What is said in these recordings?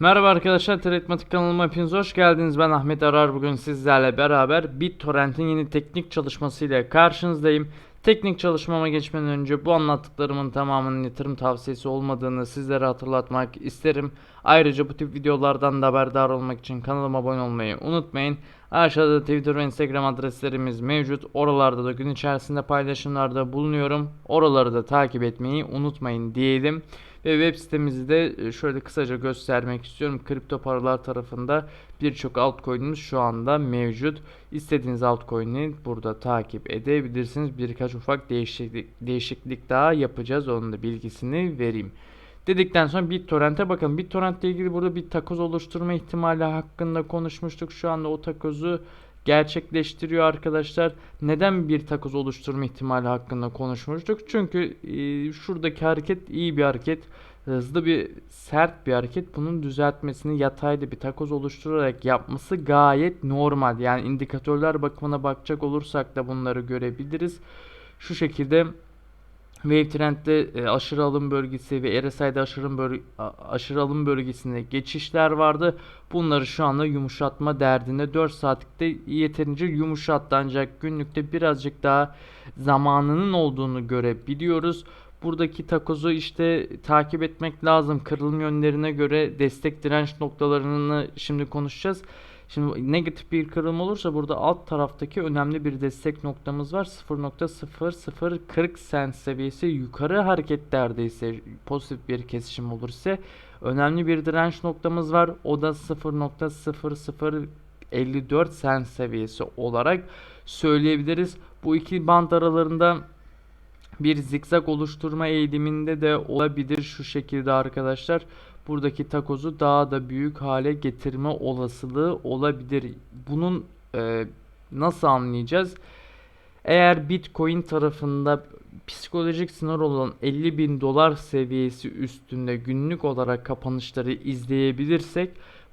Merhaba arkadaşlar, Tretmatik kanalıma hepiniz hoş geldiniz. Ben Ahmet Arar. Bugün sizlerle beraber BitTorrent'in yeni teknik çalışmasıyla karşınızdayım. Teknik çalışmama geçmeden önce bu anlattıklarımın tamamının yatırım tavsiyesi olmadığını sizlere hatırlatmak isterim. Ayrıca bu tip videolardan da haberdar olmak için kanalıma abone olmayı unutmayın. Aşağıda Twitter ve Instagram adreslerimiz mevcut. Oralarda da gün içerisinde paylaşımlarda bulunuyorum. Oraları da takip etmeyi unutmayın diyelim. Ve web sitemizi de e, şöyle kısaca göstermek istiyorum. Kripto paralar tarafında birçok altcoin'imiz şu anda mevcut. İstediğiniz altcoin'i burada takip edebilirsiniz. Birkaç ufak değişiklik, değişiklik daha yapacağız. Onun da bilgisini vereyim. Dedikten sonra BitTorrent'e bakın. BitTorrent ile ilgili burada bir takoz oluşturma ihtimali hakkında konuşmuştuk. Şu anda o takozu gerçekleştiriyor arkadaşlar. Neden bir takoz oluşturma ihtimali hakkında konuşmuştuk? Çünkü e, şuradaki hareket iyi bir hareket. Hızlı bir sert bir hareket. Bunun düzeltmesini yatayda bir takoz oluşturarak yapması gayet normal. Yani indikatörler bakımına bakacak olursak da bunları görebiliriz. Şu şekilde Wave Trend'de e, aşırı alım bölgesi ve RSI'de aşırı, aşırı alım bölgesinde geçişler vardı. Bunları şu anda yumuşatma derdinde 4 saatlikte yeterince yumuşattı ancak günlükte birazcık daha zamanının olduğunu görebiliyoruz. Buradaki takozu işte takip etmek lazım. Kırılım yönlerine göre destek direnç noktalarını şimdi konuşacağız. Şimdi negatif bir kırılım olursa burada alt taraftaki önemli bir destek noktamız var. 0.0040 sent seviyesi yukarı hareketlerde ise pozitif bir kesişim olur ise önemli bir direnç noktamız var. O da 0.0054 sent seviyesi olarak söyleyebiliriz. Bu iki band aralarında bir zikzak oluşturma eğiliminde de olabilir şu şekilde arkadaşlar. Buradaki takozu daha da büyük hale getirme olasılığı olabilir. Bunun e, nasıl anlayacağız? Eğer Bitcoin tarafında psikolojik sınır olan 50 bin dolar seviyesi üstünde günlük olarak kapanışları izleyebilirsek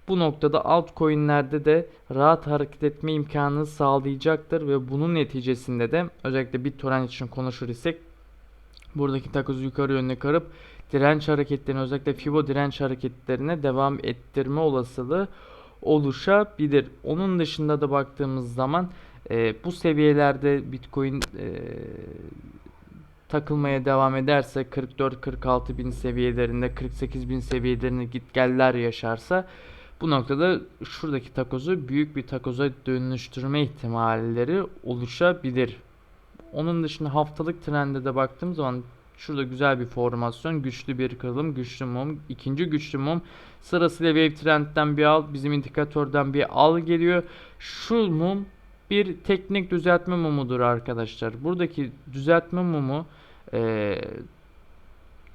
bu noktada altcoin'lerde de rahat hareket etme imkanını sağlayacaktır ve bunun neticesinde de özellikle BitTorrent için konuşur isek buradaki takozu yukarı yönüne kırıp direnç hareketlerine özellikle Fibo direnç hareketlerine devam ettirme olasılığı oluşabilir. Onun dışında da baktığımız zaman e, bu seviyelerde Bitcoin e, takılmaya devam ederse 44-46 bin seviyelerinde 48 bin seviyelerine gitgeller yaşarsa bu noktada şuradaki takozu büyük bir takoza dönüştürme ihtimalleri oluşabilir. Onun dışında haftalık trende de baktığım zaman şurada güzel bir formasyon, güçlü bir kırılım, güçlü mum, ikinci güçlü mum. Sırasıyla wave trendten bir al, bizim indikatörden bir al geliyor. Şu mum bir teknik düzeltme mumudur arkadaşlar. Buradaki düzeltme mumu eee,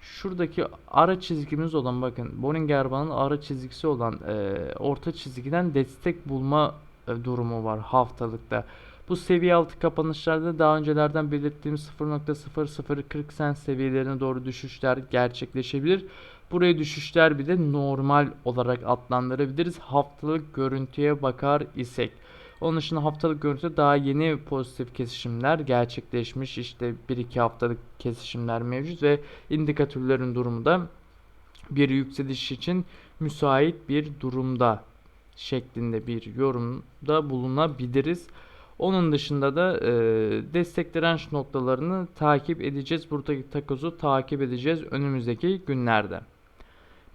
şuradaki ara çizgimiz olan bakın Bollinger Band'ın ara çizgisi olan eee, orta çizgiden destek bulma e, durumu var haftalıkta. Bu seviye altı kapanışlarda daha öncelerden belirttiğim 0.0040 sent seviyelerine doğru düşüşler gerçekleşebilir. Buraya düşüşler bir de normal olarak adlandırabiliriz. Haftalık görüntüye bakar isek. Onun dışında haftalık görüntüde daha yeni pozitif kesişimler gerçekleşmiş. İşte 1-2 haftalık kesişimler mevcut ve indikatörlerin durumu da bir yükseliş için müsait bir durumda şeklinde bir yorumda bulunabiliriz. Onun dışında da e, destek direnç noktalarını takip edeceğiz. Buradaki takozu takip edeceğiz önümüzdeki günlerde.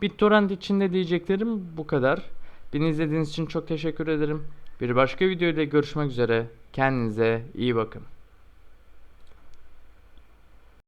BitTorrent için de diyeceklerim bu kadar. Beni izlediğiniz için çok teşekkür ederim. Bir başka videoyla görüşmek üzere. Kendinize iyi bakın.